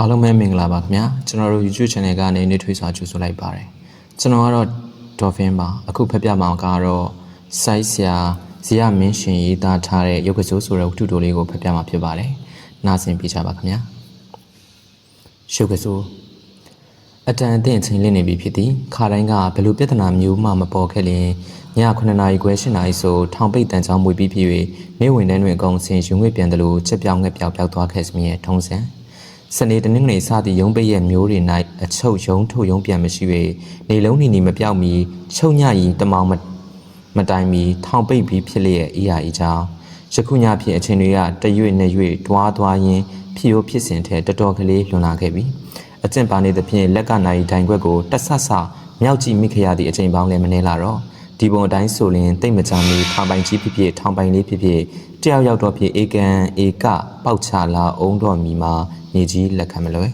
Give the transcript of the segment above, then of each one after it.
အားလုံးပဲမင်္ဂလာပါခင်ဗျာကျွန်တော်တို့ YouTube channel ကနေနေထွေးစွာကြိုဆိုလိုက်ပါတယ်ကျွန်တော်ကတော့ Dolphin ပါအခုဖက်ပြမှာကတော့ size ဆရာဇီယမင်းရှင်ရေးသားထားတဲ့ရုပ်ကစိုးဆိုတဲ့ဝတ္ထုတိုလေးကိုဖက်ပြမှာဖြစ်ပါတယ်နားဆင်ပြကြပါခင်ဗျာရုပ်ကစိုးအတန်အသင့်ချိန်လင်းနေပြီဖြစ်သည်ခါတိုင်းကဘယ်လိုပြဿနာမျိုးမှမပေါ်ခဲ့လျင်ည9နာရီခွဲ10နာရီဆိုထောင်ပိတ်တန်ချောင်းမွေပြီးဖြစ်၍နေဝင်တဲ့တွင်အကုန်ဆင်ရှင်ငွေပြန်တယ်လို့ချက်ပြောင်းငှက်ပြောက်ပြောက်သွားခဲ့စမြဲထုံးစံ စနေတနင်္ဂနွေစသည့်ရုံးပိတ်ရဲ့မျိုးတွေ၌အချုပ်ရုံးထုတ်ရုံးပြန်မရှိ၍နေလုံးနေနေမပြောက်မီချုပ်ညရင်တမောင်မမတိုင်မီထောင်ပိတ်ပြီးဖြစ်လျက်အေးရာဤကြောင်းယခုညဖြင့်အချိန်တွေကတရွေ့နှစ်ရွေ့တွားသွားရင်းဖြစ်ရိုးဖြစ်စဉ်ထဲတော်တော်ကလေးလွန်လာခဲ့ပြီအကျင့်ပါနေသဖြင့်လက်ကနိုင်တိုင်ခွက်ကိုတက်ဆတ်ဆမြောက်ကြည့်မိခရသည့်အချိန်ပေါင်းလည်းမနှဲလာတော့ဒီပုံအတိုင်းဆိုရင်တိတ်မကြမီထောင်ပိုင်ကြီးဖြစ်ဖြစ်ထောင်ပိုင်လေးဖြစ်ဖြစ်တယောက်ယောက်တော့ဖြစ်ဧကန်ဧကပေါက်ချလာအောင်တော့မိမှာ နေကြီးလက်ခံမလွယ်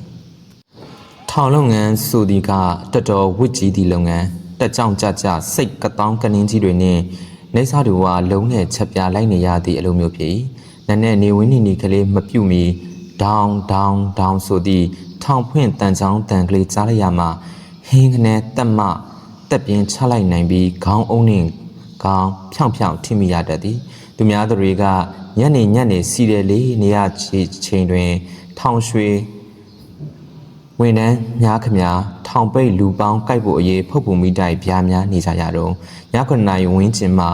ထောင်လုပ်ငန်းဆိုဒီကတော်တော်ဝစ်ကြီးသည့်လုပ်ငန်းတက်ကြောင်ကြကြစိတ်ကတောင်းကနင်းကြီးတွေနဲ့နေစားသူကလုံးနဲ့ချက်ပြလိုက်နေရသည့်အလိုမျိုးဖြစ်နက်နဲ့နေဝင်းနေနေကလေးမပြုတ်မီဒေါင်းဒေါင်းဒေါင်းဆိုသည့်ထောင်ဖွင့်တန်ချောင်းတန်ကလေးကြားလိုက်ရမှာဟင်းခနဲ့တက်မတက်ပြင်းချလိုက်နိုင်ပြီးခေါင်းအုံးနဲ့ခေါင်းဖြောင်ဖြောင်ထိမိရတတ်သည်သူများသူတွေကညနေညနေစီတယ်လေနေရချိန်တွင် ထောင်ရွှေဝန်ထမ်းများခမများထောင်ပိတ်လူပေါင်းကြိုက်ဖို့အရေးဖုတ်ပူမိတိုက်ပြားများနေကြရတော့ညခုနှစ်နာရီဝင်းကျင်မှာ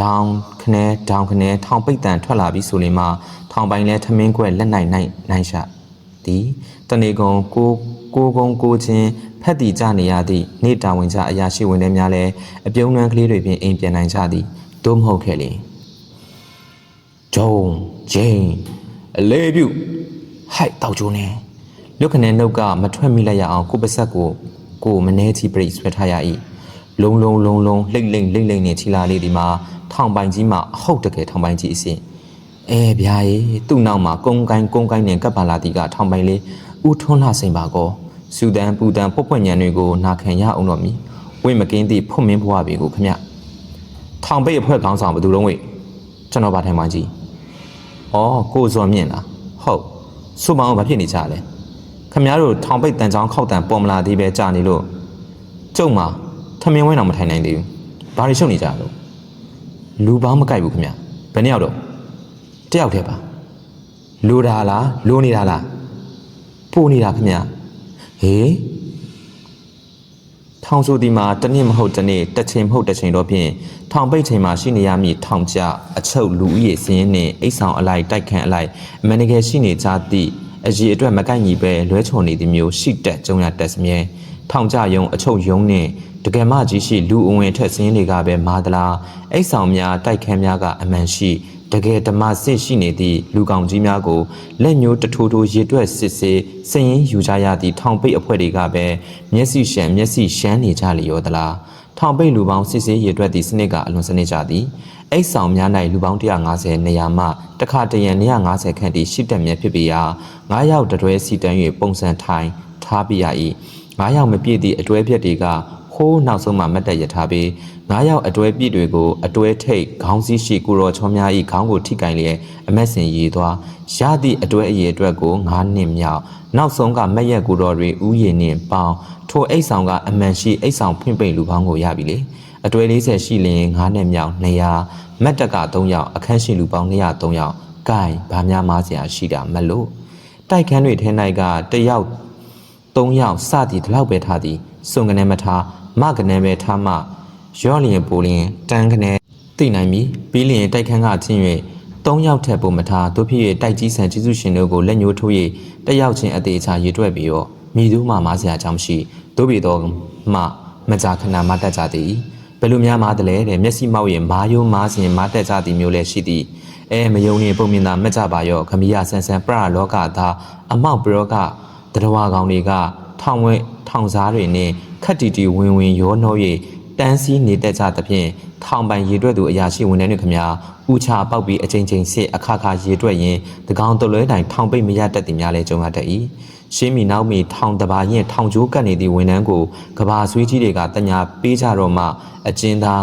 ဒေါင်ခနဲဒေါင်ခနဲထောင်ပိတ်တန်ထွက်လာပြီးဆိုနေမှာထောင်ပိုင်လဲထမင်းခွက်လက်နိုင်နိုင်နိုင်ရှာသည်တနေကုံကိုကိုကုံကိုချင်းဖက်တီကြနေရသည့်နေတာဝန်ကြအရာရှိဝင်တွေများလဲအပြုံးနှံကလေးတွေဖြင့်အိမ်ပြန်နိုင်ကြသည်သို့မဟုတ်ခဲ့လေဂျုံဂျိန်အလေးပြု ဟိုက်တောက်ကျိုးနေလွတ်ခနဲ့နှုတ်ကမထွက်မိလိုက်ရအောင်ကိုပစက်ကိုကိုမနှဲချီပရိတ်ဆွဲထားရ၏လုံလုံလုံလုံလှိမ့်လှိမ့်လှိမ့်လှိမ့်နေချီလာလေးဒီမှာထောင်ပိုင်ကြီးမှာအဟုတ်တကယ်ထောင်ပိုင်ကြီးအစ်အဲဗျာရေသူ့နောက်မှာကုန်းကိုင်းကုန်းကိုင်းနဲ့ကပ်ပါလာတီကထောင်ပိုင်လေးဦးထွန်းလာစိန်ပါကောစူတန်ပူတန်ပွက်ပွက်ညံတွေကိုနာခံရအောင်တော့မီဝိမကင်းသည့်ဖွတ်မင်းဘွားပြီကိုခမထောင်ပိတ်အဖွဲ့ခေါင်းဆောင်ဘယ်သူလုံးဝိကျွန်တော်ပါထိုင်ပါကြီးဩကိုဇော်မြင့်လားဟုတ် စုမအောင်ဘာဖြစ်နေကြလဲခမများတို့ထောင်ပိတ်တန်ချောင်းခောက်တန်ပေါ်မလာသေးပဲကြာနေလို့ကျုံမှာထမင်းဝင်းတော့မထိုင်နိုင်သေးဘူးဘာတွေရှုပ်နေကြလို့လူပေါင်းမကြိုက်ဘူးခမဘယ်နှစ်ယောက်တော့တယောက်တည်းပါလူတာလားလူနေတာလားပို့နေတာခမဟေး ထောင်ဆိုဒီမှာတစ်နေ့မဟုတ်တစ်နေ့တစ်ချိန်မဟုတ်တစ်ချိန်တော့ဖြင့်ထောင်ပိတ်ချိန်မှာရှိနေရမည်ထောင်ကျအချုပ်လူဦးရေစင်းနှင့်အိတ်ဆောင်အလိုက်တိုက်ခန့်အလိုက်အမန်တကယ်ရှိနေကြသည့်အကြီးအတွက်မကိုက်ညီပဲလွဲချော်နေသည်မျိုးရှိတက်ကြုံရတက်စမြဲထောင်ကျယုံအချုပ်ယုံနှင့်တကယ်မကြီးရှိလူအဝင်ထက်စင်းတွေကပဲမာသလားအိတ်ဆောင်များတိုက်ခန်းများကအမှန်ရှိ တကယ်ဓမ္မစစ်ရှိနေသည့်လူကောင်ကြီးများကိုလက်ညှိုးတထိုးထိုးရေတွက်စစ်စစ်စည်ရင်ယူကြရသည့်ထောင်ပိတ်အဖွဲ့တွေကပဲမျက်စိရှမ်းမျက်စိရှမ်းနေကြလျောသလားထောင်ပိတ်လူပေါင်းစစ်စစ်ရေတွက်သည့်စနစ်ကအလွန်စနစ်ကြသည်အိတ်ဆောင်များ၌လူပေါင်း150နေရာမှတခါတရံ150ခန့်ထိရှိတက်မြဲဖြစ်ပေရာ9ယောက်တတွဲစီတန်း၍ပုံစံထိုင်ထားပြရ၏9ယောက်မပြည့်သည့်အတွဲပြက်တွေက ဟိုးနောက်ဆုံးမှမတ်တက်ရထားပြီး9ယောက်အတွဲပြည့်တွေကိုအတွဲထိတ်ခေါင်းစည်းရှိကုရောချောများ၏ခေါင်းကိုထိကင်လျက်အမက်စင်ရည်သွားရသည့်အတွဲအရေးအတွက်ကို9နှစ်မြောက်နောက်ဆုံးကမက်ရက်ကုရောတွေဥယျာဉ်နှင့်ပေါင်းထိုအိတ်ဆောင်ကအမှန်ရှိအိတ်ဆောင်ဖွင့်ပိတ်လူပေါင်းကိုရပြီလေအတွဲ40ရှိလျင်9နှစ်မြောက်200မက်တက်က3ယောက်အခန်းရှိလူပေါင်း203ယောက်ဂိုင်ဘာများမားစရာရှိတာမလို့တိုက်ခန်းတွေထဲ၌ကတယောက်3ယောက်စသည်ဒီလောက်ပဲထားသည်စုံကနေမထား မကနေပဲထားမှရော့လျင်ပိုလျင်တန်းကနေသိနိုင်ပြီပြီးလျင်တိုက်ခန်းကချင်း၍၃ယောက်ထက်ပိုမထားတို့ဖြစ်၍တိုက်ကြီးဆန်ကျေးဇူးရှင်တို့ကိုလက်ညှိုးထိုး၍တက်ရောက်ခြင်းအသေးချာရေတွက်ပြီးတော့မိသူမှမားစရာအကြောင်းမရှိတို့ပြည်တော်မှမကြာခဏမတက်ကြသည်ဘယ်လိုများမားတယ်လဲတဲ့မျက်စိမောက်ရင်မာယုံမားစဉ်မားတက်ကြသည်မျိုးလည်းရှိသည်အဲမယုံနေပုံမြင်သာမက်ကြပါရောခမီးရဆန်ဆန်ပရလောကသားအမောက်ပရောကတရဝါကောင်တွေကထောင်ဝဲထောင်စားတွေနဲ့ ခက်တီတီဝင်ဝင်ရောနှော၍တန်းစီနေတက်ကြသဖြင့်ထောင်ပိုင်ရေတွက်သူအရာရှိဝန်ထမ်းတွေခမများဥချပေါက်ပြီးအချိန်ချင်းစစ်အခါခါရေတွက်ရင်တကောင်တလွဲတိုင်ထောင်ပိတ်မရတတ်သည်များလည်းကြုံရတတ်၏ရှင်းမီနောက်မီထောင်တဘာရင်ထောင်ကျိုးကပ်နေသည့်ဝန်ထမ်းကိုကဘာဆွေးကြီးတွေကတညာပေးကြတော့မှအကျဉ်းသား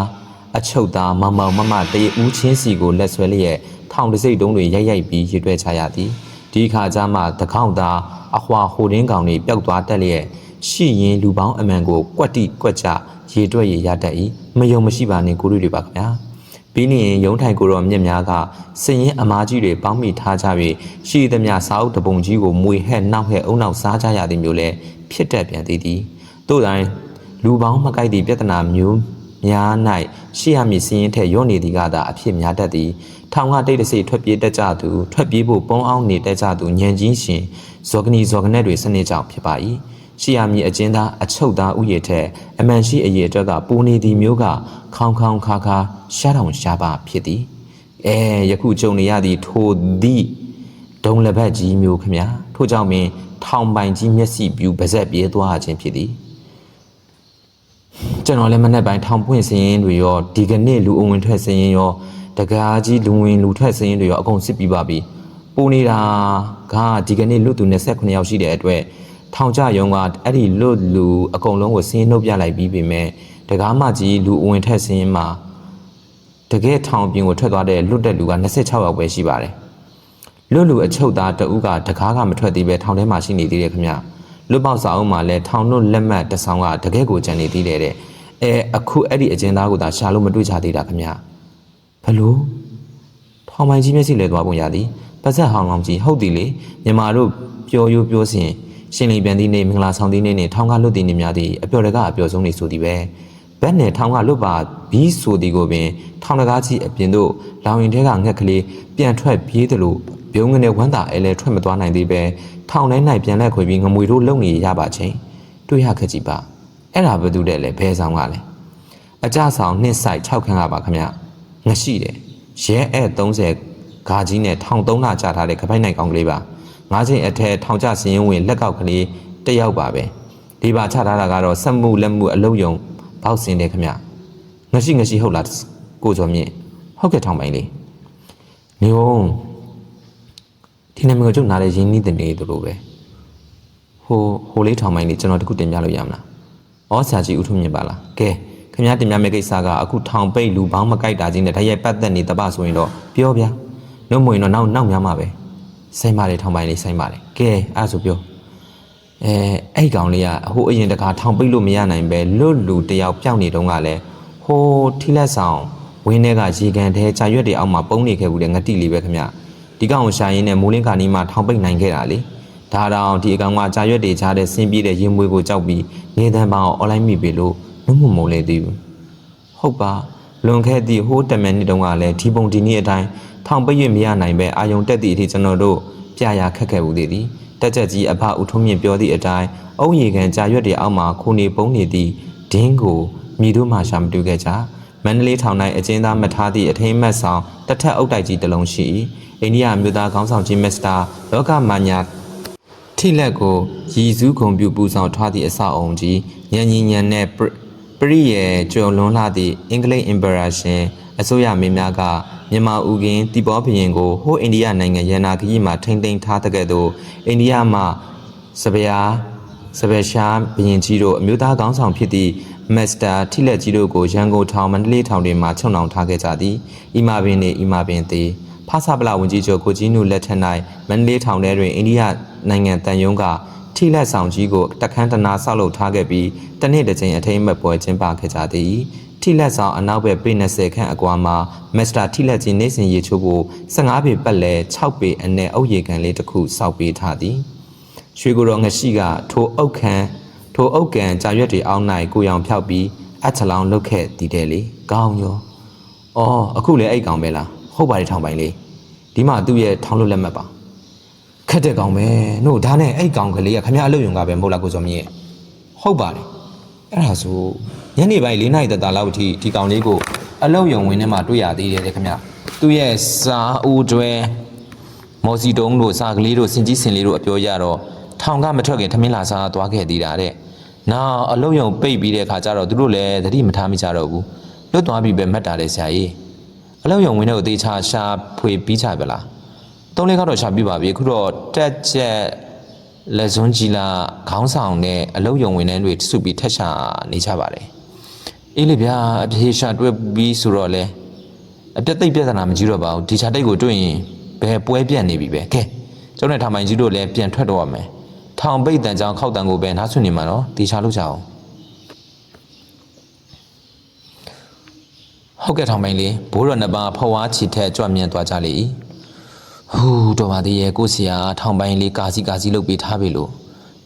အချုပ်သားမောင်မောင်မမတရေဦးချင်းစီကိုလက်ဆွဲလျက်ထောင်တစိတ်တုံးတွေရိုက်ရိုက်ပြီးရေတွက်ချရသည်ဒီဒီခါကျမှတကောင့်သားအဟွာဟိုတင်းကောင်တွေပျောက်သွားတတ်လျက် ရှိရင်လူပေါင်းအမှန်ကိုကွက်တိကွက်ကြရေတွက်ရရတတ်၏မယုံမရှိပါနဲ့ကိုရီတွေပါခင်ဗျာပြီးနေရင်ရုံးထိုင်ကိုတော့မြင့်များကစည်ရင်အမားကြီးတွေပေါင်းမိထားကြပြီးရှိသမျှစာအုပ်တပုံကြီးကိုမွေဟဲ့နောက်ဟဲ့အုံနောက်စားကြရသည်မျိုးလဲဖြစ်တတ်ပြန်သေးသည်တို့တိုင်းလူပေါင်းမကိုက်သည့်ပြဿနာမျိုးများ၌ရှိရမည်စည်ရင်ထက်ရော့နေသည်ကသာအဖြစ်များတတ်သည်ထောင်ကတိတ်တဆိတ်ထွက်ပြေးတတ်ကြသူထွက်ပြေးဖို့ပုံအောင်နေတတ်ကြသူညံကြီးရှင်ဇောကနီဇောကနဲ့တွေစနစ်ကြောင့်ဖြစ်ပါ၏ ရှိရမည်အကျဉ်းသားအချုပ်သားဥယျာဉ်ထက်အမှန်ရှိအရေးအတွက်ကပူနေသည်မျိုးကခေါင်းခေါင်းခါခါရှားတောင်ရှားပါဖြစ်သည်အဲယခုကြုံနေရသည့်ထိုသည့်ဒုံလက်ဘက်ကြီးမျိုးခမညာထို့ကြောင့်ပင်ထောင်ပိုင်ကြီးမျက်စိပြူပါဇက်ပြေးသွားခြင်းဖြစ်သည်ကျွန်တော်လည်းမနေ့ပိုင်းထောင်ပွင့်စရင်တွေရောဒီကနေ့လူအဝင်ထွက်စရင်ရောတကားကြီးလူဝင်လူထွက်စရင်တွေရောအကုန်စစ်ပြီးပါပြီပူနေတာကဒီကနေ့လွတ်သူ29ယောက်ရှိတဲ့အတွက် ထောင်ကြရုံကအဲ့ဒီလွတ်လူအကုန်လုံးကိုစင်းနှုတ်ပြလိုက်ပြီးပြီမဲ့တကားမကြီးလူအဝင်ထွက်စရင်မှာတကယ်ထောင်ပြင်ကိုထွက်သွားတဲ့လွတ်တဲ့လူက26ယောက်ပဲရှိပါတယ်လွတ်လူအချုပ်သားတဦးကတကားကမထွက်သေးပဲထောင်ထဲမှာရှိနေသေးတယ်ခင်ဗျလွတ်ပေါက်စာအုပ်မှာလည်းထောင်လွတ်လက်မှတ်တစ်ဆောင်ကတကယ်ကိုကြံနေသေးတယ်တဲ့အဲအခုအဲ့ဒီအကျဉ်းသားကိုသာရှာလို့မတွေ့ချသေးတာခင်ဗျဘလို့ထောင်ပိုင်ကြီးမျက်စိလဲသွားပုံရသည်ပါဇက်ဟောင်းလောင်ကြီးဟုတ်သည်လေမြန်မာတို့ပြောရိုးပြောစဉ် ရှင်လီပြန်သည့်နေ့မင်္ဂလာဆောင်သည့်နေ့နှင့်ထောင်ကလွတ်သည့်နေ့များသည်အပျော်တကအပျော်ဆုံးနေဆိုသည်ပဲဘက်နဲ့ထောင်ကလွတ်ပါဘီးဆိုသည်ကိုပင်ထောင်တကားကြီးအပြင်သို့လောင်ရင်ထဲကငှက်ကလေးပြန်ထွက်ပြေးသလိုပြုံးငနဲ့ဝမ်းသာအဲလဲထွက်မသွားနိုင်သေးပဲထောင်ထဲ၌ပြန်လက်ခွေပြီးငမွေတို့လုံနေရပါချင်းတွေ့ရခက်ကြည့်ပါအဲ့ဒါဘယ်သူတဲ့လဲဘဲဆောင်ကလဲအကြဆောင်နှစ်ဆိုင်6ခန်းကပါခမငရှိတယ်ရဲအဲ30ဂါကြီးနဲ့ထောင်3လကြာထားတဲ့ခပိုက်နိုင်ကောင်ကလေးပါ ငါးချိန်အထက်ထောင်ကျစရင်ဝင်လက်ကောက်ကလေးတစ်ယောက်ပါပဲဒီပါချထားတာကတော့စက်မှုလက်မှုအလုံးယုံပေါက်စင်တယ်ခမငရှိငရှိဟုတ်လားကိုကျော်မြင့်ဟုတ်ကဲ့ထောင်ပိုင်လေးနေုံဒီနာမည်ကိုကျုပ်နားလဲရင်းနှီးတဲ့နေသူလိုပဲဟိုဟိုလေးထောင်ပိုင်လေးကျွန်တော်တခုတင်ပြလို့ရမလားဩဆရာကြီးဦးထုမြင့်ပါလားကဲခင်ဗျားတင်ပြမယ့်ကိစ္စကအခုထောင်ပိတ်လူပေါင်းမကြိုက်တာချင်းနဲ့ဓာတ်ရိုက်ပတ်သက်နေတပဆိုရင်တော့ပြောဗျာနှုတ်မဝင်တော့နောက်နောက်များမှာပဲ ဆိုင်ပါလေထောင်ပိုင်လေးဆိုင်ပါလေကဲအဲ့ဒါဆိုပြောအဲအဲ့ကောင်လေးကဟိုအရင်တခါထောင်ပိတ်လို့မရနိုင်ပဲလွတ်လူတယောက်ပျောက်နေတုန်းကလည်းဟိုထိလက်ဆောင်ဝင်းထဲကရေကန်ထဲကြာရွက်တွေအောက်မှာပုံနေခဲ့ဘူးတဲ့ငတိလေးပဲခင်ဗျဒီကောင်ကိုရှာရင်းနဲ့မိုးလင်းကာနီးမှာထောင်ပိတ်နိုင်ခဲ့တာလေဒါတောင်ဒီအကောင်ကကြာရွက်တွေကြားတဲ့ဆင်းပြေးတဲ့ရင်မွေးကိုကြောက်ပြီးနေတန်းပေါင်းအွန်လိုင်းမိပြီလို့နှုတ်မမုံလေသေးဘူးဟုတ်ပါလွန်ခဲ့သည့်ဟိုးတမန်နှစ်တုန်းကလည်းဒီပုံဒီနည်းအတိုင်း ထောင်ပိတ်ရမရနိုင်ပဲအာယုံတက်သည့်အထိကျွန်တော်တို့ပြရာခက်ခဲ့ဘူးသေးသည်တက်ချက်ကြီးအဖဦးထုံးမြင့်ပြောသည့်အတိုင်းအုံရီကန်ကြာရွက်တွေအောက်မှာခုနေပုံနေသည့်ဒင်းကိုမိတို့မှရှာမတူခဲ့ကြမန္တလေးထောင်၌အကျဉ်းသားမထားသည့်အထိမ်းမှတ်ဆောင်တစ်ထက်အုပ်တိုက်ကြီးတစ်လုံးရှိ၏အိန္ဒိယအမျိုးသားခေါင်းဆောင်ကြီးမစ္စတာလောကမာညာထိလက်ကိုရည်စူးခုံပြုပူဆောင်ထားသည့်အဆောက်အုံကြီးညံညင်ညံနဲ့ပပရိယေကျော်လွန်လှသည့်အင်္ဂလိပ်အင်ပရာရှင်အစိုးရမင်းများက မြန်မာဦးကင်းတီဘောဘရင်ကိုဟိုးအိန္ဒိယနိုင်ငံရန်နာခရီးမှာထိမ့်သိမ်းထားတဲ့ကဲ့သို့အိန္ဒိယမှစပယားစပယ်ရှားဘရင်ကြီးတို့အမျိုးသားကောင်းဆောင်ဖြစ်သည့်မက်စတာထိလက်ကြီးတို့ကိုရန်ကုန်ထောင်မန္တလေးထောင်တွေမှာချုပ်နှောင်ထားခဲ့ကြသည်။ဤမာပင်နှင့်ဤမာပင်သည်ဖားဆပလဝန်ကြီးချုပ်ကိုကြီးနုလက်ထက်၌မန္တလေးထောင်ထဲတွင်အိန္ဒိယနိုင်ငံတန်ယုံကထိလက်ဆောင်ကြီးကိုတခန်းတနာဆောက်လုပ်ထားခဲ့ပြီးတနေ့တစ်ချိန်အထိမ်းအမှတ်ပွဲကျင်းပခဲ့ကြသည်။ ထိလက်ဆောင်အနောက်ဘက်ပေ20ခန့်အကွာမှာမက်စတာထိလက်ကြီးနေစဉ်ရေချိုးကို15ပေပတ်လဲ6ပေအနက်အုပ်ရေကန်လေးတစ်ခုစောက်ပေးထားသည်။ရွှေကိုယ်တော်ငရှိကထိုအုတ်ခမ်းထိုအုတ်ကန်ကြာရွက်တွေအောက်၌ကိုရောင်ဖြောက်ပြီးအချလောင်လုတ်ခဲ့တည်တယ်လေကောင်းရော။အော်အခုလည်းအဲ့ကောင်ပဲလားဟုတ်ပါတယ်ထောင်ပိုင်လေးဒီမှာသူ့ရဲ့ထောင်လွတ်လက်မှတ်ပါခက်တဲ့ကောင်ပဲနှုတ်ဒါနဲ့အဲ့ကောင်ကလေးကခမရအလုပ်ယုံကပဲမဟုတ်လားကိုစောမြင့်ဟုတ်ပါတယ်အဲ့ဒါဆို ညနေပိုင်း၄နာရီတတာလောက်အထိဒီကောင်လေးကိုအလုပ်ယုံဝင်ထဲမှာတွေ့ရသေးတယ်လေခမရသူ့ရဲ့စာဦးတွဲမော်စီတုံးတို့စာကလေးတို့စင်ကြီးစင်လေးတို့အပြောရတော့ထောင်ကမထွက်ခင်ထမင်းလာစားသွားခဲ့သေးတာတဲ့နောက်အလုပ်ယုံပိတ်ပြီးတဲ့အခါကျတော့သူတို့လည်းသတိမထားမိကြတော့ဘူးလွတ်သွားပြီပဲမှတ်တာလေဆရာကြီးအလုပ်ယုံဝင်တဲ့ကိုတေချာရှာဖွေပြီးကြပါလားသုံးလေးကတော့ရှာပြပါပြီအခုတော့တက်ချက်လက်စွန်းကြီးလာခေါင်းဆောင်နဲ့အလုပ်ယုံဝင်တဲ့တွေစုပြီးထက်ရှာနေကြပါတယ် အေးလေဗျာအပြေရှာတွဲပြီးဆိုတော့လေအပြတ်သိပ်ပြဿနာမကြီးတော့ပါဘူးဒီချာတိတ်ကိုတွေ့ရင်ဘယ်ပွဲပြတ်နေပြီပဲကဲကျောင်းနဲ့ထောင်ပိုင်ကြီးတို့လည်းပြန်ထွက်တော့ရမယ်ထောင်ပိတ်တန်ကြောင်ခောက်တန်ကိုပဲနားဆွနေမှာနော်တေချာလို့ကြအောင်ဟုတ်ကဲ့ထောင်ပိုင်လေးဘိုးတော်နှစ်ပါးဖွားချီထက်ကြွမြန်းသွားကြလေ၏ဟူးတော်ပါသေးရဲ့ကိုစီယာထောင်ပိုင်လေးကာစီကာစီလုပ်ပေးထားပြီလို့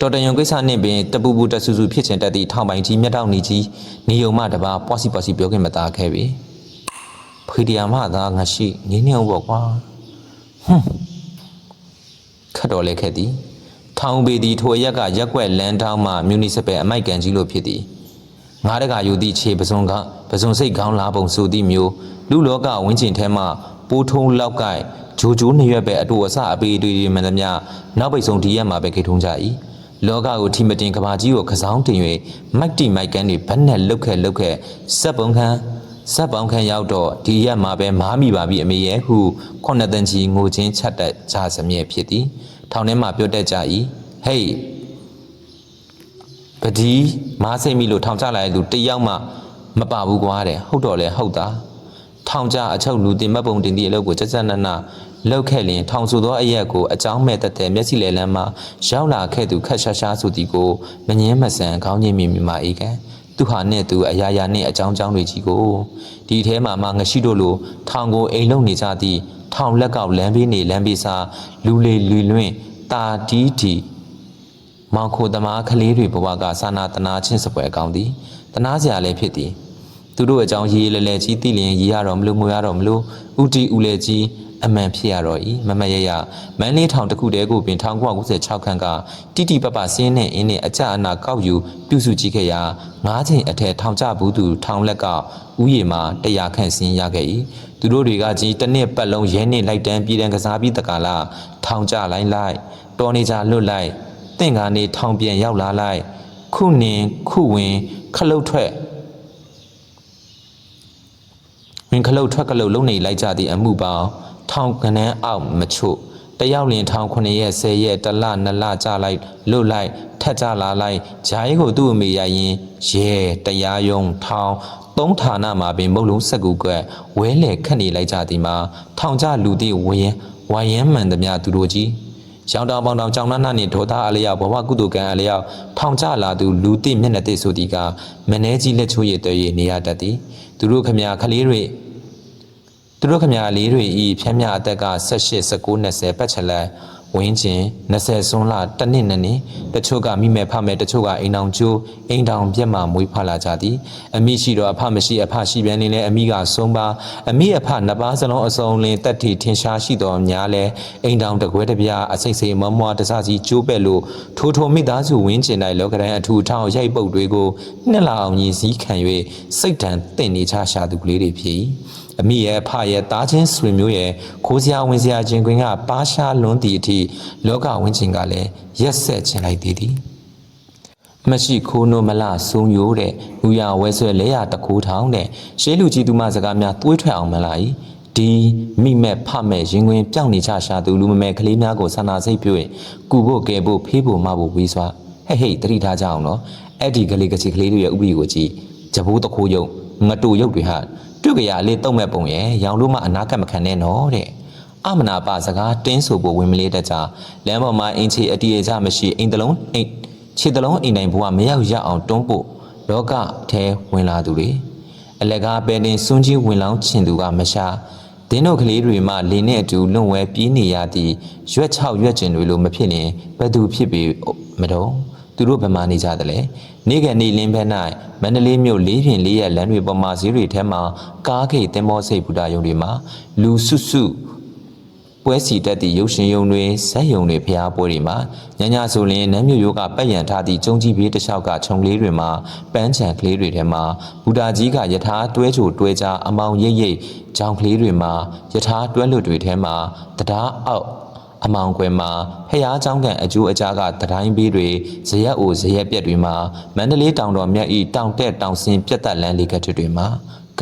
တော်တယုံကိစ္စနှင့်ပင်တပူပူတဆူဆူဖြစ်ချင်တတ်သည့်ထောင်ပိုင်ကြီးမျက်တောက်နေကြီးနေုံမတပါပွားစီပွားစီပြောခင်မသားခဲ့ပြီဖေဒီယာမသာငါရှိနင်းနေအောင်ပေါ့ကွာဟွန်းခတ်တော်လဲခဲ့သည်ထောင်ပေသည်ထိုအရက်ကရက်ွက်လန်းတောင်းမှမြူနီစပယ်အမိုက်ကန်ကြီးလိုဖြစ်သည်ငါးတကာယူသည့်ခြေပစုံကပစုံစိတ်ကောင်းလာပုံဆိုသည့်မျိုးလူလောကဝင်းကျင်ထဲမှပိုးထုံးလောက်ကိုက်ဂျိုဂျိုးနှစ်ရွက်ပဲအတူအဆအပေတွေတွေမှန်သမျှနောက်ပိတ်ဆုံးဒီရက်မှာပဲခိထုံးကြ၏ လောကကိုထိမတင်ကဘာကြီးကိုခစောင်းတင်၍မိုက်တီမိုက်ကန်တွေဘက်နဲ့လှုပ်ခဲလှုပ်ခဲစက်ပုံခန်းစက်ပေါင်းခန်းရောက်တော့ဒီရက်မှာပဲမားမိပါပြီအမေရဲ့ဟုခုနှစ်တန်ကြီးငိုချင်းချက်တက်ကြစမြဲဖြစ်သည်ထောင်ထဲမှာပြောတတ်ကြ၏ဟေးပဒီမားစိတ်မိလို့ထောင်ချလာတဲ့သူတယောက်မှမပါဘူးကွာတဲ့ဟုတ်တော့လေဟုတ်တာထောင်ကြအချုပ်လူတင်မတ်ပုံတင်သည့်အလုပ်ကိုကြက်ကြက်နက်နက် လောက်ခဲ့လင်ထောင်ဆူသောအရက်ကိုအကြောင်းမဲ့တက်တဲ့မျက်စိလေလန်းမှရောက်လာခဲ့သူခက်ရှာရှာဆိုသည်ကိုမငင်းမဆန်ခေါင်းညင်မြင်မြမာအေးကန်သူဟာနဲ့သူအရာရာနဲ့အကြောင်းကြောင်းတွေကြီးကိုဒီထဲမှာမှငရှိတို့လိုထောင်ကိုအိမ်လုံးနေကြသည့်ထောင်လက်ကောက်လမ်းဘေးနေလမ်းဘေးစားလူလေလူလွင့်တာတီးတီမောင်ခိုသမားကလေးတွေဘဝကစာနာတနာချင်းစပွဲကောင်းသည်တနာစရာလည်းဖြစ်သည်သူတို့အကြောင်းရေးလဲလဲကြီးသိလျင်ရေးရတော့မလို့ငွေရတော့မလို့ဥတီဥလဲကြီး အမှန်ဖြစ်ရတော့ဤမမရရမန်းလေးထောင်တစ်ခုတည်းကိုပင်1996ခန်းကတိတိပပစင်းနဲ့အင်းနဲ့အကြအနာကောက်ယူပြုစုကြည့်ခဲ့ရာ၅ချိန်အထက်ထောင်ကျဘူးသူထောင်လက်ကဥယျာဉ်မှာတရားခန့်စင်းရခဲ့၏သူတို့တွေကကြီးတစ်နှစ်ပတ်လုံးရဲနှစ်လိုက်တန်းပြည်တန်းကစားပြီးတကလာထောင်ကျလိုက်လိုက်တော်နေကြလွတ်လိုက်တင့်ကားနေထောင်ပြန်ရောက်လာလိုက်ခုနင်ခုဝင်ခလုတ်ထွက်ဝင်ခလုတ်ထွက်ကလုတ်လုံနေလိုက်ကြသည့်အမှုပေါင်း ထောင်ကနန်းအောက်မချို့တယောက်လင်ထောင်9ရက်10ရက်တလ2လကြာလိုက်လွတ်လိုက်ထက်ကြလာလိုက်ဂျာရီကိုသူ့အမေရရင်ရဲတရားယုံထောင်သုံးဌာနမှာပင်မုတ်လုံးဆက်ကူကွက်ဝဲလေခတ်နေလိုက်ကြသည်မှာထောင်ကြလူသည့်ဝရင်ဝါယမ်းမှန်သမျှသူတို့ကြီးရောင်တောင်ပေါင်တောင်ကြောင်နှနှနှင့်ဒေါသအလျောက်ဘဝကုတုကံအလျောက်ထောင်ကျလာသူလူသိမျက်နှာသိဆိုသည်ကမနှဲကြီးလက်ချိုးရည်တည်းနေရတတ်သည်သူတို့ခမခလေးတွေ သူတို့ခမရလေးတွေဤဖြမ်းမြအသက်က18 19 20ပတ်ချလက်ဝင်းကျင်20စွန်းလာတစ်နှစ်နှစ်နှစ်တချို့ကမိမဲ့ဖမဲ့တချို့ကအိမ်တောင်ကျိုးအိမ်တောင်ပြက်မှမွေးဖလာကြသည်အမိရှိတော့အဖမရှိအဖရှိပြန်နေလဲအမိကဆုံးပါအမိအဖနှစ်ပါးစလုံးအစုံလင်တက်ထီထင်ရှားရှိတော်များလဲအိမ်တောင်တကွဲတပြားအစိမ့်စိမ့်မွားမွားတစစီကျိုးပဲ့လို့ထိုထိုမိသားစုဝင်းကျင်၌လောကရန်အထူထောင်ရိုက်ပုတ်တွေကိုနှစ်လာအောင်ကြီးစည်းခံ၍စိတ်တန်တင့်နေချရှာသူကလေးတွေဖြစ်၏ အမိရဲ့အဖရဲ့တားချင်းဆွေမျိုးရဲ့ခိုးစရာဝင်စရာချင်းခွင်ကပါရှားလွန်းသည့်အထိလောကဝင်းချင်းကလည်းရက်ဆက်ခြင်းလိုက်သေးသည်မရှိခိုးနိုမလဆုံယိုးတဲ့လူရဝဲဆွဲလဲရတကူထောင်းတဲ့ရှေးလူကြီးသူမစကားများတွေးထွက်အောင်မလားဤဒီမိမဲ့ဖမဲ့ရင်ခွင်ပြောင်းနေချရှာသူလူမမဲ့ကလေးများကိုဆန္ဒစိတ်ပြု၍ကူဖို့ကဲဖို့ဖေးဖို့မဖို့ဝေးစွာဟဲ့ဟဲ့တတိထားကြအောင်နော်အဲ့ဒီကလေးကချီကလေးတွေရဲ့ဥပဒေကိုကြည့်ဂျဘိုးတခိုးယုံ ငတူယုတ်တွေဟာတွေ့ကြရလေးတုံးမဲ့ပုံရဲ့ရောင်လို့မှအနာကတ်မခံနဲ့နော်တဲ့အမနာပါစကားတင်းဆိုဖို့ဝင်မလေးတကြလမ်းပေါ်မှာအင်ချီအတီးအကြမရှိအိမ်တလုံးအိမ်ခြေတလုံးအိမ်တိုင်းဘဝမရောက်ရအောင်တွန်းပို့လောကထဲဝင်လာသူတွေအလကားပဲတင်စွန်းကြီးဝင်လောင်းချင်သူကမရှာဒင်းတို့ကလေးတွေမှလေနဲ့အတူလွန်ဝဲပြေးနေရသည့်ရွက်ချောက်ရွက်ကျင်တွေလိုမဖြစ်ရင်ဘယ်သူဖြစ်ပြီးမတော့ သူတို့ဗမာနေကြတယ်လေနေကနေလင်းဘက်၌မန္တလေးမြို့လေးပြင်လေးရက်လမ်းတွေပေါ်မှာဈေးတွေထဲမှာကားခိတ်တင်မောစိတ်ဘုရားယုံတွေမှာလူစုစုပွဲစီတက်သည့်ရုပ်ရှင်ယုံတွေဇက်ယုံတွေဖျားပွဲတွေမှာညညဆိုရင်နမ်းမြို့ယောကပတ်ရန်ထားသည့်ကျုံကြီးဘေးတစ်လျှောက်ကခြုံလေးတွေမှာပန်းချံကလေးတွေထဲမှာဘုရားကြီးကယထာတွဲချိုတွဲကြအမောင်ရိပ်ရိပ်ကြောင်ကလေးတွေမှာယထာတွဲလွတ်တွေထဲမှာတရားအောက် အမောင်ကွယ်မှာဖះเจ้าကန်အကျိုးအကြားကတတိုင်းဘေးတွေဇရက်အိုဇရက်ပြက်တွေမှာမန္တလေးတောင်တော်မြတ်ဤတောင်တက်တောင်စင်ပြက်တက်လန်းလေးကတ်တွေမှာ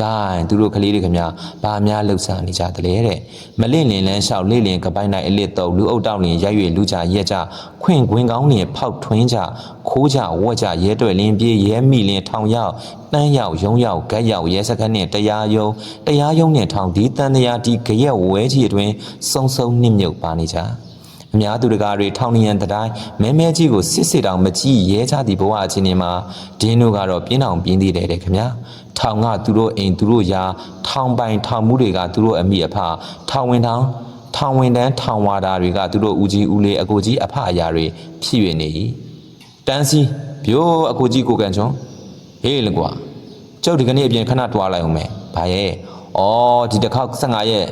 ဂိုင်းသူတို့ကလေးတွေခင်ဗျာဘာများလှုပ်ရှားနေကြသလဲတဲ့မလင့်လင်လန်းလျှောက်လေ့လင်ကပိုင်းနိုင်အလစ်တော့လူအုပ်တောက်လင်ရိုက်ရွေလူကြရက်ကြခွင့်ခွင်ကောင်းလင်ဖောက်ထွင်းကြခိုးကြဝက်ကြရဲတွယ်လင်းပြေးရဲမိလင်ထောင်ရောက်တန်းရောက်ရုံရောက်ဂက်ရောက်ရဲစခန်းနဲ့တရားယုံတရားယုံနဲ့ထောင်ဒီတန်တရားဒီကြရက်ဝဲကြီးအတွင် စုံစုံနှိမ့်မြုပ်ပါနေကြ အများသူတကာတွေထောင်နေရန်တတိုင်းမဲမဲကြီးကိုစစ်စစ်တောင်မကြည့်ရဲကြသည့်ဘဝအချင်းတွေမှာဒင်းတို့ကတော့ပြင်းအောင်ပြင်းသေးတယ်တဲ့ခင်ဗျာထောင်ကသူတို့အိမ်သူတို့ယာထောင်ပိုင်ထောင်မှုတွေကသူတို့အမိအဖထောင်ဝင်ထောင်ထောင်ဝင်တန်းထောင်ဝါတာတွေကသူတို့ဦးကြီးဦးလေးအကိုကြီးအဖအရာတွေဖြစ်၍နေ၏တန်းစီပြိုးအကိုကြီးကိုကန်ချွန်ဟေးလေကွာကျုပ်ဒီကနေ့အပြင်ခဏတွားလိုက်အောင်မယ်ဘာရဲ့ဩဒီတစ်ခေါက်15ရက်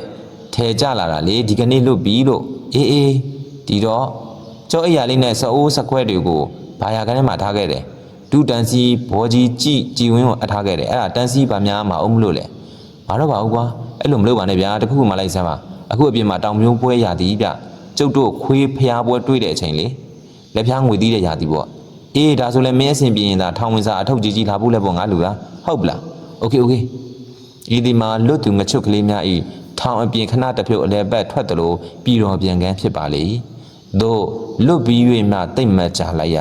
ထဲကြလာတာလေဒီကနေ့လွတ်ပြီလို့အေးအေး ဒီတော့ကျုပ်အိယာလေးနဲ့စအိုးစခွဲတွေကိုဘာယာကန်းထဲမှာထားခဲ့တယ်ဒူတန်စီဘောကြီးကြည်ကြည်ဝင်းကိုအပ်ထားခဲ့တယ်အဲ့ဒါတန်စီဗာများမှာအုံးမလို့လေဘာတော့ပါဘူးကွာအဲ့လိုမလုပ်ပါနဲ့ဗျာတခုခုမှလိုက်စမ်းပါအခုအပြင်မှာတောင်မျိုးပွဲရသည်ဗျကျုပ်တို့ခွေးဖျားပွဲတွေ့တဲ့အချိန်လေလက်ဖျားငွေသီးတဲ့ရသည်ပေါ့အေးဒါဆိုလည်းမင်းအဆင်ပြေရင်သာထောင်ဝင်စာအထုပ်ကြီးကြီးလာဖို့လည်းပေါ့ငါလူလားဟုတ်ပလားโอเคโอเค ဤဒီမှာလွတ်သူငချွတ်ကလေးများဤထောင်အပြင်ခဏတစ်ဖြုတ်အလဲပတ်ထွက်သလိုပြည်တော်ပြန်ကန်းဖြစ်ပါလေ သို့လွတ်ပြီး၍မှတိတ်မကြလိုက်ရ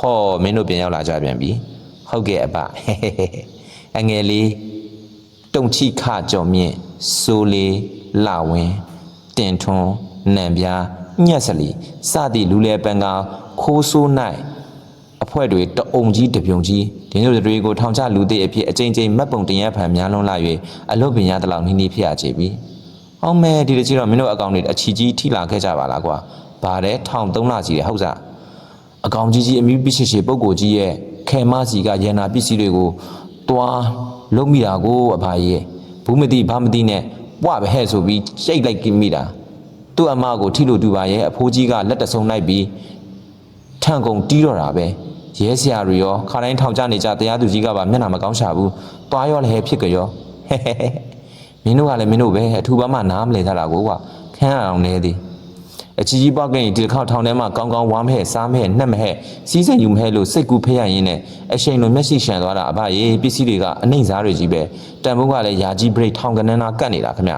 ဟောမင်းတို့ပြန်ရောက်လာကြပြန်ပြီဟုတ်ကဲ့အပဟဲဟဲဟဲအငယ်လေးတုံချိခကြော်မြင့်စိုးလေးလဝင်းတင်ထွန်းနံပြားညက်စလီစသည့်လူလဲပန်းကခိုးဆိုး၌အဖွဲ့တွေတအုံကြီးတပြုံကြီးဒီလိုတွေကိုထောင်ချလူသေးအဖြစ်အကြိမ်ကြိမ်မတ်ပုံတင်ရဖန်များလုံးလာ၍အလုတ်ပင်ရတလောက်နီးနီးဖြစ်ရချေပြီ။အောင်မဲဒီလိုကြီးတော့မင်းတို့အကောင်တွေအချီကြီးထိလာခဲ့ကြပါလားကွာ။ ဗါတဲ့ထောင်သုံးလကြီးတယ်ဟုတ်စား။အကောင်ကြီးကြီးအမီးပြရှိရှိပုဂ္ဂိုလ်ကြီးရဲ့ခဲမစီကရန်နာပစ္စည်းတွေကိုတွားလုံးမိတာကိုအဖာကြီးရဲ့ဘူးမသိဘာမသိနဲ့ပွားပဲဟဲ့ဆိုပြီးရှိတ်လိုက်ကိမိတာသူ့အမကိုထိလို့တူပါရဲ့အဖိုးကြီးကလက်တဆုံလိုက်ပြီးထန့်ကုန်တီးတော့တာပဲရဲဆရာတွေရောခါတိုင်းထောင်ချနေကြတရားသူကြီးကပါမျက်နှာမကောင်းရှာဘူးတွားရောလည်းဖြစ်ကြရောဟဲဟဲဟဲမင်းတို့ကလည်းမင်းတို့ပဲအထူးဘာမှနားမလဲထားတာကိုကွာခန်းအောင်နေသည် အချီကြီးပောက်ကရင်ဒီတစ်ခေါက်ထောင်ထဲမှာကောင်းကောင်းဝမ်းမဲ့စားမဲ့နှက်မဲ့စီးစိမ်ယူမဲ့လို့စိတ်ကူးဖဲရရင်နဲ့အရှိန်လိုမျက်စိရှံသွားတာအဖရေပစ္စည်းတွေကအနှိမ့်စားတွေကြီးပဲတန်ဖိုးကလည်းယာကြီးဘရိတ်ထောင်ကနန်းနာကတ်နေတာခင်ဗျ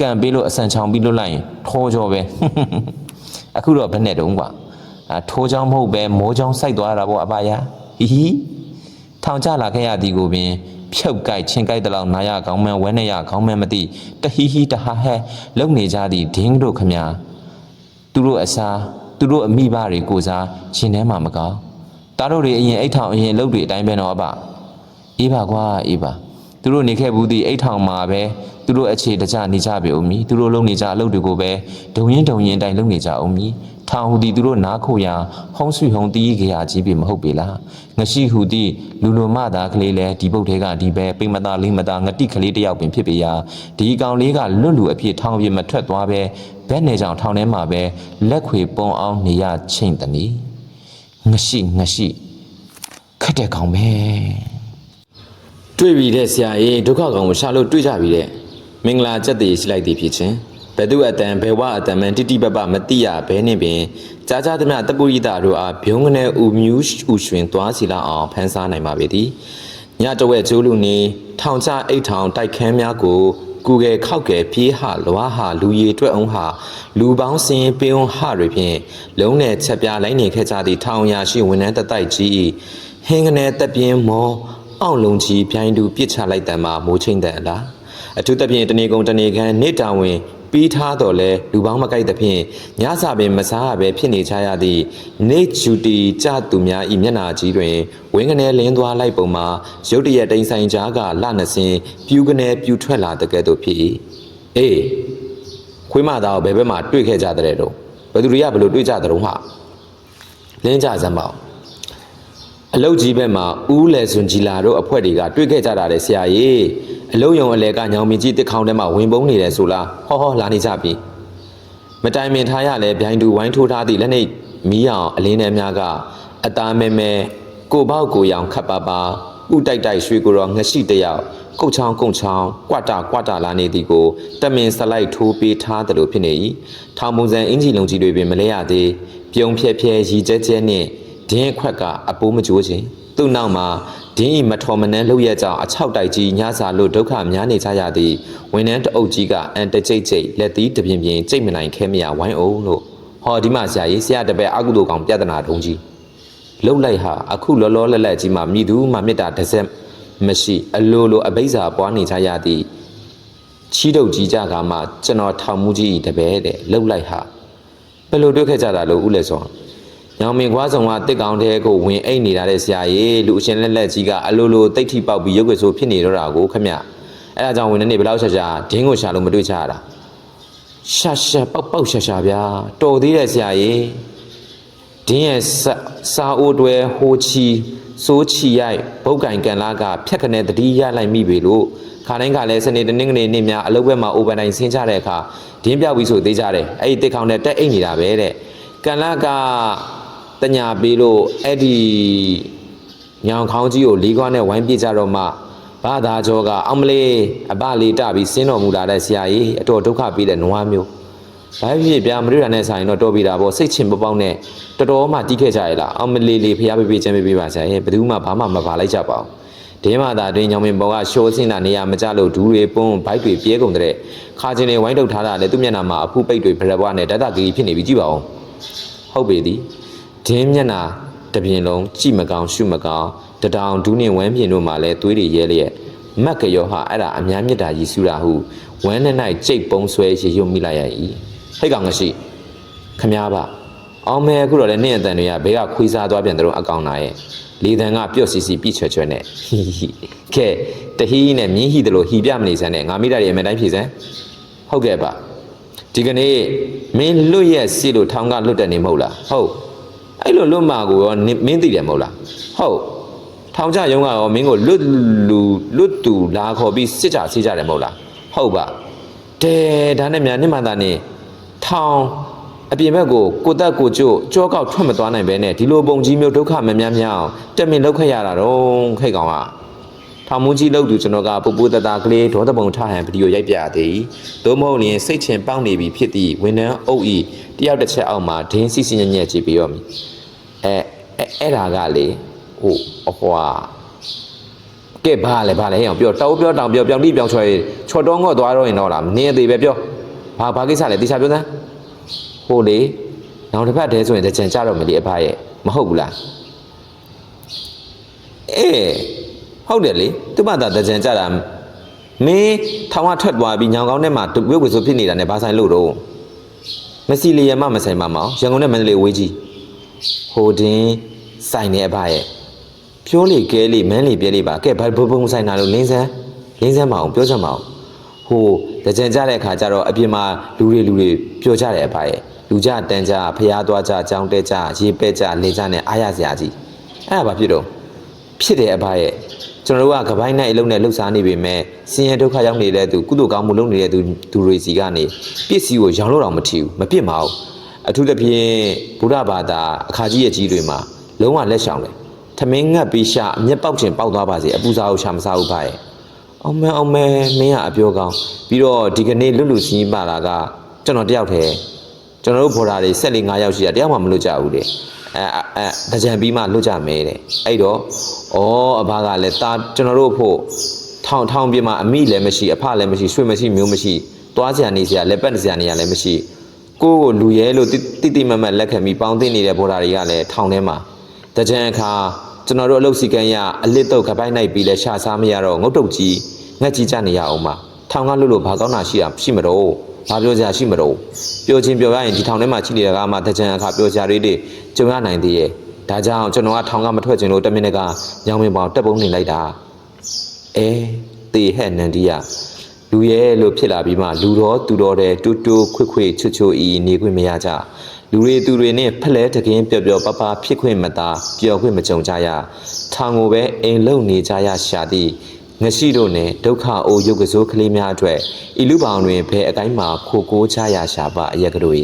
ကန်ပေးလို့အဆန်ချောင်ပြီးလွတ်လိုက်ရင်ထောကြောပဲအခုတော့ဘယ်နဲ့တုံးကွာအာထိုးချောင်းမဟုတ်ပဲမိုးချောင်းစိုက်သွားတာပေါ့အဖယာဟီဟီထောင်ကြလာခဲ့ရသည်ကိုပင်ဖြုတ်ကြိုက်ချင်းကြိုက်တဲ့လောက်နာရကောင်းမှန်ဝဲနေရကောင်းမှန်မသိတဟီဟီတဟာဟဲလုံနေကြသည်ဒင်းတို့ခမညာ သူတို့အစားသူတို့အမိဘတွေကိုစားရှင်ထဲမှာမကောင်းတားတို့တွေအရင်အိတ်ထောင်အရင်အလုပ်တွေအတိုင်းပဲတော့အဖအေးပါကွာအေးပါသူတို့နေခဲ့ဘူးသည့်အိတ်ထောင်မှာပဲသူတို့အခြေတကြနေကြပြီဦးမီသူတို့လုံနေကြအလုပ်တွေကိုပဲဒုံရင်ဒုံရင်တိုင်းလုံနေကြအောင်မီထောင်ဟူသည်သူတို့နားခိုရာဟုံးဆွေဟုံးတီးကြရာကြီးပြီမဟုတ်ပေလားငရှိဟူသည်လူလိုမသားကလေးလဲဒီပုတ်သေးကဒီပဲပိမသားလေးမသားငတိကလေးတစ်ယောက်ပင်ဖြစ်ပေရာဒီကောင်လေးကလွတ်လူအဖြစ်ထောင်ပြမထွက်သွားပဲ ဘက်နေကြောင်ထောင်ထဲမှာပဲလက်ခွေပုံအောင်နေရချင်းတနီငရှိငရှိခက်တဲ့ကောင်ပဲတွေ့ပြီတဲ့ဆရာကြီးဒုက္ခကောင်ကိုရှာလို့တွေ့ကြပြီတဲ့မင်္ဂလာကြက်တည်ရှိလိုက်သည်ဖြစ်ချင်းဘယ်သူအတန်ဘယ်ဝအတန်မှန်တိတိပပမတိရဘဲနှင့်ပင်ကြားကြားသမျှတပုရိတာတို့အားဘုံကနေဥမြူးဥရွှင်သွားစီလာအောင်ဖန်ဆားနိုင်ပါပေသည်ညတဝက်ကျိုးလူနေထောင်ချအိတ်ထောင်တိုက်ခန်းများကို ကူကယ်ခောက်ကယ်ပြေးဟလွားဟလူရည်အတွက်အောင်ဟာလူပေါင်းစင်ပင်ဟတွေဖြင့်လုံးနဲ့ချက်ပြလိုက်နေခဲ့ကြသည့်ထောင်ရာရှိဝန်ထမ်းတတိုက်ကြီး၏ဟင်းကနေတက်ပြင်းမောအောင့်လုံးကြီးပြိုင်းတူပြစ်ချလိုက်တံမှာမိုးချင်းတန်အလားအထူးသဖြင့်တနေကုန်တနေခန်းနေတာဝင် ပြီးထားတော့လဲလူပေါင်းမကိုက်သဖြင့်ညစာပင်မစားရပဲဖြစ်နေကြရသည့်နေဂျူတီကြသူများဤမျက်နာကြီးတွင်ဝင်းကနေလင်းသွားလိုက်ပုံမှာရုတ်တရက်တိန်ဆိုင်ကြားကလနှစင်ပြူကနေပြူထွက်လာတဲ့ကဲ့သို့ဖြစ်၏အေးခွေးမသားကိုဘယ်ဘက်မှာတွေ့ခဲ့ကြတဲ့တော့ဘယ်သူတွေကဘယ်လိုတွေ့ကြတဲ့တော့ဟာလင်းကြစမ်းပါဦးအလုတ်ကြီးဘက်မှာဦးလယ်စွန်ကြီးလာတို့အဖွဲ့တွေကတွေ့ခဲ့ကြတာလေဆရာကြီး အလုတ်ယုံအလဲကညောင်မင်းကြီးတစ်ခေါင်ထဲမှာဝင်ပုံးနေတယ်ဆိုလားဟောဟောလာနေကြပြီမတိုင်မင်ထားရလဲဗျိုင်းတူဝိုင်းထိုးထားသည့်လက်နေမီးအောင်အလင်းထဲများကအသားမဲမဲကိုပေါက်ကိုရောင်ခတ်ပါပါဥတိုက်တိုက်ရွှေကိုတော့ငရှိတယောက်ကုတ်ချောင်းကုတ်ချောင်းကွာတာကွာတာလာနေသည်ကိုတမင်စလိုက်ထိုးပေးထားတယ်လို့ဖြစ်နေ၏ထောင်ပုံစံအင်ဂျီလုံးကြီးတွေပင်မလဲရသေးပြုံဖြဲဖြဲရီကျဲကျဲနှင့်ဒင်းအခွက်ကအပိုးမကြိုးခြင်းသူ့နောက်မှာ ဒင်းဤမထော်မနှန်းလှုပ်ရကြောင်အချောက်တိုက်ကြီးညစာလို့ဒုက္ခများနေကြရသည်ဝန်ထမ်းတအုပ်ကြီးကအန်တကြိတ်ကြိတ်လက်သီးတပြင်းပြင်းကြိတ်မနိုင်ခဲမရဝိုင်းအောင်လို့ဟောဒီမှာဆရာကြီးဆရာတပည့်အကုသိုလ်ကောင်ပြဿနာတုံးကြီးလှုပ်လိုက်ဟာအခုလောလောလတ်လတ်ကြီးမှမြည်သူမှမေတ္တာတစ်စက်မရှိအလိုလိုအဘိဇာပွားနေကြရသည်ချီးတုပ်ကြီးကြကမှကျွန်တော်ထောင်မှုကြီးဤတပည့်တဲ့လှုပ်လိုက်ဟာဘယ်လိုတွေ့ခဲ့ကြတာလို့ဦးလက်စော ညောင်မင်ခွားဆောင်ကတစ်ကောင်တဲကိုဝင်အိတ်နေတာတဲ့ဆရာကြီးလူအရှင်လက်လက်ကြီးကအလိုလိုတိတ်ထိပေါက်ပြီးရုပ်ကဆိုဖြစ်နေတော့တာကိုခမအဲ့ဒါကြောင့်ဝင်နေဘယ်လောက်ရှာရှာဒင်းကိုရှာလို့မတွေ့ချရတာရှာရှာပေါက်ပေါက်ရှာရှာဗျာတော်သေးတယ်ဆရာကြီးဒင်းရဲ့စာစာအိုးတွဲဟိုချီစိုးချီရိုက်ဘုတ်ကင်ကန်လာကဖြက်ခနဲ့တတိရလိုက်မိပြီလို့ခါတိုင်းကလည်းစနေတနင်္ဂနွေနေ့များအလုပ်ဘက်မှာအိုဗန်တိုင်းဆင်းကြတဲ့အခါဒင်းပြောက်ပြီးဆိုသေးကြတယ်အဲ့ဒီတစ်ခေါင်နဲ့တက်အိတ်နေတာပဲတဲ့ကန်လာက တညာပေးလို့အဲ့ဒီညောင်ခေါင်းကြီးကိုလီးကွားနဲ့ဝိုင်းပြကြတော့မှဘာသာကျော်ကအောင်မလေးအပလေးတပြီးဆင်းတော်မူလာတဲ့ဆရာကြီးအတော်ဒုက္ခပေးတဲ့နွားမျိုးဘာဖြစ်ဖြစ်ဗျာမတွေ့ရတဲ့ဆိုင်တော့တော်ပြီတာပေါ့စိတ်ချင်ပပေါက်နဲ့တော်တော်မှတီးခဲ့ကြရလားအောင်မလေးလေးဖျားပေးပေးချမ်းပေးပေးပါဆရာရဲ့ဘယ်သူမှဘာမှမပါလိုက်ကြပါဘူးဒင်းမာသာတွင်ညောင်မင်ပေါ်ကရှိုးစင်းတာနေရာမကြလို့ဒူးတွေပွန်းဘိုက်တွေပြဲကုန်တဲ့ခါချင်းတွေဝိုင်းထုတ်ထားတာလည်းသူ့မျက်နှာမှာအဖူးပိတ်တွေဗရဘွားနဲ့ဓာတ်တကကြီးဖြစ်နေပြီကြည့်ပါဦးဟုတ်ပေသည် ဒင်းမျက်နှာတစ်ပြင်လုံးကြည့်မကောင်းရှုမကောင်းတတောင်ဒူးနဲ့ဝမ်းပြင်တို့မှလည်းသွေးတွေရဲလျက်မက်ကရောဟာအဲ့ဒါအများမြတ်တာကြီးဆူတာဟုဝမ်းနဲ့၌ကြိတ်ပုံဆွဲရေရွတ်မိလိုက်ရ၏ဟိတ်ကောင်ကရှိခမားပါအောင်မဲအခုတော့လည်းနင့်အတန်တွေကဘေးကခွေးစားသွားပြန်တယ်လို့အကောင်နာရဲ့လေတန်ကပြုတ်စီစီပြစ်ချွဲချွဲနဲ့ဟီဟီကဲတဟီးနဲ့မြင်းဟီတယ်လို့ဟီပြမနေစမ်းနဲ့ငါမိတာတွေအမေတိုင်းဖြည့်စမ်းဟုတ်ကဲ့ပါဒီကနေ့မင်းလွတ်ရက်စီလို့ထောင်ကလွတ်တယ်နေမဟုတ်လားဟုတ် အဲ့လိုလွတ်မှာကိုရောနင်မင်းသိတယ်မဟုတ်လားဟုတ်ထောင်ကြရုံးကရောမင်းကိုလွတ်လူလွတ်သူလာခေါ်ပြီးစစ်ကြဆေးကြတယ်မဟုတ်လားဟုတ်ပါတဲဒါနဲ့မြန်နိမန္တာနေထောင်အပြင်ဘက်ကိုကိုတက်ကိုကျို့ကြောကောက်ထွက်မသွားနိုင်ပဲနဲ့ဒီလိုပုံကြီးမျိုးဒုက္ခမများများအောင်တက်မင်လောက်ခက်ရတာတော့ခိတ်ကောင်က ထောင်မူကြီးလောက်သူကျွန်တော်ကပူပူတတကလေးဒေါသပုံထဟန်ဗီဒီယိုရိုက်ပြသေးသို့မဟုတ်ရင်စိတ်ချင်ပေါက်နေပြီဖြစ်သည့်ဝန်ထမ်းအုပ်ဤတယောက်တစ်ချက်အောက်မှာဒင်းစီစီညံ့ညံ့ကြည့်ပြီးတော့မီအဲအဲအဲ့ဒါကလေဟိုအဟွာကဲဘာလဲဘာလဲဟဲ့အောင်ပြောတောက်ပြောတောင်ပြောပြောင်းတိပြောင်းချွဲချော်တော့ငော့သွားတော့ရင်တော့လားနင်းအသေးပဲပြောဘာဘာကိစ္စလဲတိချာပြောစမ်းဟိုလေနောက်တစ်ဖက်တည်းဆိုရင်တကြံကြတော့မလီအဖရဲ့မဟုတ်ဘူးလားအေး ဟုတ်တယ်လေသူ့ဘာသာတကြံကြတာမင်းထောင်ကထွက်သွားပြီးညောင်ကောင်းထဲမှာဝိဝေဆိုဖြစ်နေတာနဲ့ဘာဆိုင်လို့တော့မစီလီယမမဆိုင်ပါမအောင်ရန်ကုန်နဲ့မန္တလေးဝေးကြီးဟိုတင်းဆိုင်နေအဖရဲ့ပြောလေကဲလေမန်းလေပြဲလေပါကဲဘာဘဘုံဆိုင်တာလို့လင်းစမ်းလင်းစမ်းမအောင်ပြောစမ်းမအောင်ဟိုတကြံကြတဲ့အခါကျတော့အပြင်မှာလူတွေလူတွေပျော်ကြတယ်အဖရဲ့လူကြတန်းကြဖျားသွားကြအကြောင်းတဲကြရေပဲ့ကြလေကြနဲ့အားရစရာကြီးအဲ့ဒါဘာဖြစ်တော့ဖြစ်တယ်အဖရဲ့ ကျွန်တော်တို့ကကပိုင်းနဲ့အလုံးနဲ့လှုပ်ရှားနေပေမဲ့ဆင်းရဲဒုက္ခရောက်နေတဲ့သူကုသိုလ်ကောင်းမှုလုပ်နေတဲ့သူသူတွေစီကနေပစ္စည်းကိုရောင်းလို့တော့မထီဘူးမပြစ်မအောင်အထူးသဖြင့်ဗုဒ္ဓဘာသာအခါကြီးရဲ့ကြီးတွေမှာလုံးဝလက်ဆောင်တယ်ထမင်းငတ်ပြီးရှာအမျက်ပေါက်ချင်ပေါက်သွားပါစေအပူစားကိုရှာမစားဘူးဖရဲ့အောင်မဲအောင်မဲမင်းကအပြောကောင်းပြီးတော့ဒီကနေ့လွတ်လွတ်ချင်းပါလာကကျွန်တော်တယောက်တည်းကျွန်တော်တို့ဘော်ဒါတွေဆက်လေး9ယောက်ရှိတာတယောက်မှမလွတ်ကြဘူးတဲ့ အဲအဲတကြံပြီးမှလွတ်ကြမယ်တဲ့အဲ့တော့ဩအဘကလည်းတာကျွန်တော်တို့ဖို့ထောင်ထောင်ပြမှာအမိလည်းမရှိအဖလည်းမရှိရွှေမရှိမျိုးမရှိသွားစရာနေစရာလက်ပတ်စရာနေရလည်းမရှိကိုယ့်ကိုလူရဲလို့တိတိမတ်မတ်လက်ခံပြီးပေါင်းသိနေတဲ့ဘော်ဒါတွေကလည်းထောင်ထဲမှာတကြံအခါကျွန်တော်တို့အလုပ်စီကံရအလစ်တော့ခပိုင်းနိုင်ပြီးလဲရှာစားမရတော့ငုတ်တုတ်ကြီးငက်ကြီးကြနေရအောင်ပါထောင်ကလွတ်လို့ဘာကောင်းတာရှိတာရှိမတော့ ဘာပြောကြရှိမတော့ပြောချင်းပြောရရင်ဒီထောင်ထဲမှာရှိနေတာကမှတကြံအခါပြောကြရည်တွေကြုံရနိုင်သေးရဲ့ဒါကြောင့်ကျွန်တော်ကထောင်ကမထွက်ချင်လို့တမင်တကညောင်မင်းပေါင်တက်ပုံနေလိုက်တာအဲတေဟဲ့နန္ဒီယလူရဲလို့ဖြစ်လာပြီးမှလူတော်သူတော်တဲ့တူတူခွေခွေချွတ်ချွတ်ဤနေခွင့်မရကြလူတွေသူတွေနဲ့ဖလဲတကင်းပျော်ပျော်ပပဖြစ်ခွင့်မသာပျော်ခွင့်မကြုံကြရထောင်ကိုပဲအိမ်လုံနေကြရရှာသည် ငရှိတို့နဲ့ဒုက္ခအိုရုပ်ကစိုးကလေးများအတွက်ဤလူပောင်တွင်ဘယ်အကိုင်းမှာခိုကိုးချရရှာပါအရက်ကတို့၏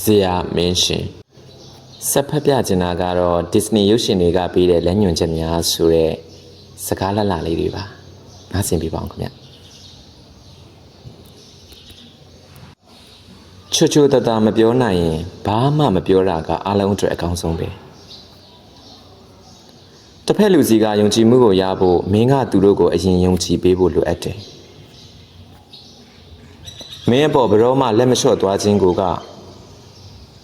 ဇေယမင်းရှင်ဆက်ဖက်ပြချင်တာကတော့ Disney ရုပ်ရှင်တွေကပေးတဲ့လက်ညွှန်ချက်များဆိုတဲ့စကားလလလေးတွေပါနားဆင်ပြပါအောင်ခင်ဗျချွတ်ချွတ်တတမပြောနိုင်ရင်ဘာမှမပြောတာကအားလုံးအတွက်အကောင်းဆုံးပဲ တစ်ဖက်လူစီကယုံကြည်မှုကိုရဖို့မင်းကသူတို့ကိုအရင်ယုံကြည်ပေးဖို့လိုအပ်တယ်မင်းအပေါ်ဘရောမှလက်မလျှော့သွားခြင်းကိုက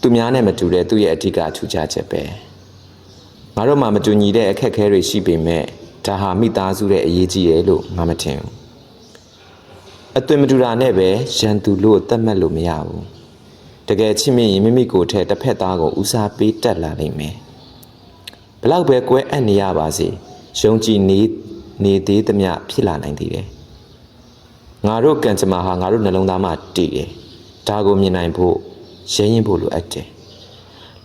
သူများနဲ့မတူတဲ့သူ့ရဲ့အဓိကထူးခြားချက်ပဲငါတို့မှမတူညီတဲ့အခက်အခဲတွေရှိပေမဲ့ဒါဟာမိသားစုရဲ့အရေးကြီးတယ်လို့ငါမထင်ဘူးအသွင်မတူတာနဲ့ပဲရန်သူလို့သတ်မှတ်လို့မရဘူးတကယ်ချစ်မိရင်မိမိကိုယ်ထဲတစ်ဖက်သားကိုဦးစားပေးတက်လာနိုင်မယ်ဘ လောက်ပဲကွဲအပ်နေရပါစေယုံကြည်နေနေသေးသမျှဖြစ်လာနိုင်သေးတယ်ငါတို့ကံကြမ္မာဟာငါတို့နှလုံးသားမှာတည်တယ်ဒါကိုမြင်နိုင်ဖို့ရဲရင်ဖို့လိုအပ်တယ်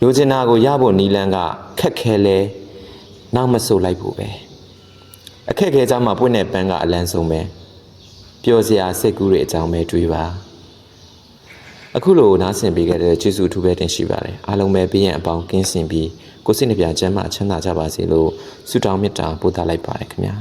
လိုချင်တာကိုရဖို့နီလန်းကခက်ခဲလဲနောက်မဆိုလိုက်ဖို့ပဲအခက်ခဲကြမှာပွင့်တဲ့ပန်းကအလန်းဆုံးပဲပျော်စရာစိတ်ကူးတွေအကြောင်းပဲတွေးပါ အခုလိုနားဆင်ပေးခဲ့တဲ့ကျေးဇူးအထူးပဲတင်ရှိပါတယ်အားလုံးပဲပြည့်ရင်အပေါင်းကင်းစင်ပြီးကိုယ်စိတ်နှပြချမ်းသာချမ်းသာကြပါစေလို့ဆုတောင်းမေတ္တာပို့သလိုက်ပါတယ်ခင်ဗျာ